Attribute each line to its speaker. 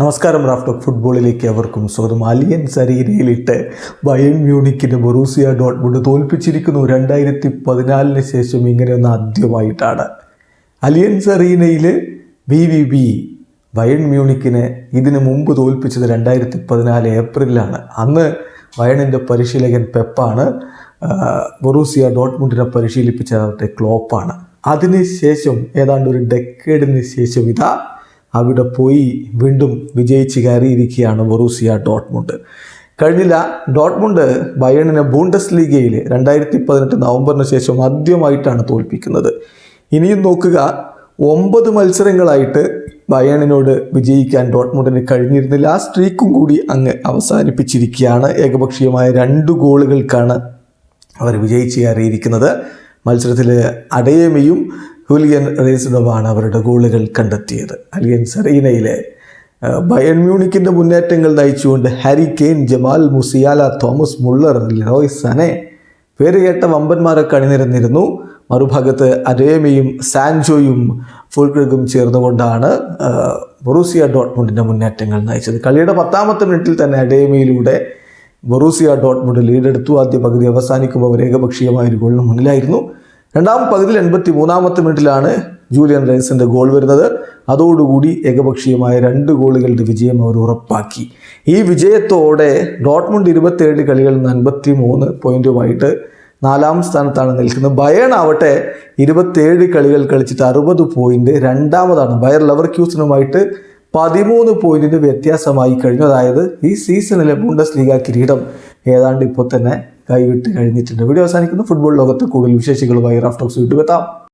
Speaker 1: നമസ്കാരം റാഫ്റ്റോക്ക് ഫുട്ബോളിലേക്ക് അവർക്കും സ്വാഗതം. അലിയൻ സരീരയിലിട്ട് ബയൺ മ്യൂണിക്കിന് ബൊറൂസിയ ഡോട്ട്മുണ്ട് തോൽപ്പിച്ചിരിക്കുന്നു. രണ്ടായിരത്തി പതിനാലിന് ശേഷം ഇങ്ങനെയൊന്ന് ആദ്യമായിട്ടാണ്. അലിയൻ സറീനയിൽ ബി വി ബി ബയൺ മ്യൂണിക്കിനെ ഇതിനു മുമ്പ് തോൽപ്പിച്ചത് രണ്ടായിരത്തി പതിനാല് ഏപ്രിലാണ് അന്ന് ബയണിന്റെ പരിശീലകൻ പെപ്പാണ് ബൊറൂസിയ ഡോട്ട്മുണ്ടിനെ പരിശീലിപ്പിച്ചത് ക്ലോപ്പാണ്. അതിനുശേഷം ഏതാണ്ട് ഒരു ഡെക്കേഡിന് ശേഷം ഇതാ അവിടെ പോയി വീണ്ടും വിജയിച്ച് കയറിയിരിക്കുകയാണ് ബൊറൂസിയ ഡോട്ട്മുണ്ട്. കഴിഞ്ഞില്ല ഡോട്ട്മുണ്ട് ബയണിനെ ബൂണ്ടസ് ലീഗയിൽ രണ്ടായിരത്തി പതിനെട്ട് നവംബറിന് ശേഷം ആദ്യമായിട്ടാണ് തോൽപ്പിക്കുന്നത്. ഇനിയും നോക്കുക ഒമ്പത് മത്സരങ്ങളായിട്ട് ബയണിനോട് വിജയിക്കാൻ ഡോട്ട്മുണ്ടിന് കഴിഞ്ഞിരുന്നില്ല. ആ സ്ട്രീക്കും കൂടി അങ്ങ് അവസാനിപ്പിച്ചിരിക്കുകയാണ്. ഏകപക്ഷീയമായ രണ്ട് ഗോളുകൾക്കാണ് അവർ വിജയിച്ച് കയറിയിരിക്കുന്നത്. മത്സരത്തിൽ അടയമയും ഹുലിയൻ റേസിനുമാണ് അവരുടെ ഗോളുകൾ കണ്ടെത്തിയത്. അലിയൻ സെറീനയിലെ ബയൺ മ്യൂണിക്കിന്റെ മുന്നേറ്റങ്ങൾ നയിച്ചുകൊണ്ട് Harry Kane Jamal Musiala Thomas Muller Leroy Sane പേര് കേട്ട വമ്പന്മാരൊക്കെ അണിനിരന്നിരുന്നു. മറുഭാഗത്ത് അരേമയും സാൻജോയും ഫുൾക്രിഗും ചേർന്നുകൊണ്ടാണ് ബൊറൂസിയ ഡോട്ട്മുണ്ടിന്റെ മുന്നേറ്റങ്ങൾ നയിച്ചത്. കളിയുടെ പത്താമത്തെ മിനിറ്റിൽ തന്നെ അഡേമയിലൂടെ ബൊറൂസിയ ഡോട്ട്മുണ്ട് ലീഡെടുത്തു. ആദ്യ പകുതി അവസാനിക്കുമ്പോൾ അവർ ഏകപക്ഷീയമായ ഒരു ഗോളിന് മുന്നിലായിരുന്നു. രണ്ടാം പകുതിയിൽ എൺപത്തി മൂന്നാമത്തെ മിനിറ്റിലാണ് ജൂലിയൻ റൈസിന്റെ ഗോൾ വരുന്നത്. അതോടുകൂടി ഏകപക്ഷീയമായ രണ്ട് ഗോളുകളുടെ വിജയം അവർ ഉറപ്പാക്കി. ഈ വിജയത്തോടെ ഡോട്ട്മുണ്ട് ഇരുപത്തിയേഴ് കളികളിൽ നിന്ന് അൻപത്തി മൂന്ന് പോയിന്റുമായിട്ട് നാലാം സ്ഥാനത്താണ് നിൽക്കുന്നത്. ബയൺ ആവട്ടെ ഇരുപത്തിയേഴ് കളികൾ കളിച്ചിട്ട് അറുപത് പോയിന്റ് രണ്ടാമതാണ്. ബയർ ലെവർക്യൂസിനുമായിട്ട് പതിമൂന്ന് പോയിന്റിന് വ്യത്യാസമായി കഴിഞ്ഞു. അതായത് ഈ സീസണിലെ ബുണ്ടസ് ലീഗ കിരീടം ഏതാണ്ട് ഇപ്പോൾ തന്നെ കൈവിട്ട് കഴിഞ്ഞിട്ടുണ്ട്. വീഡിയോ അവസാനിക്കുന്നു. ഫുട്ബോൾ ലോകത്ത് കൂടുതൽ വിശേഷികളുമായി റാഫ്റ്റോക്സ് വീണ്ടും എത്താം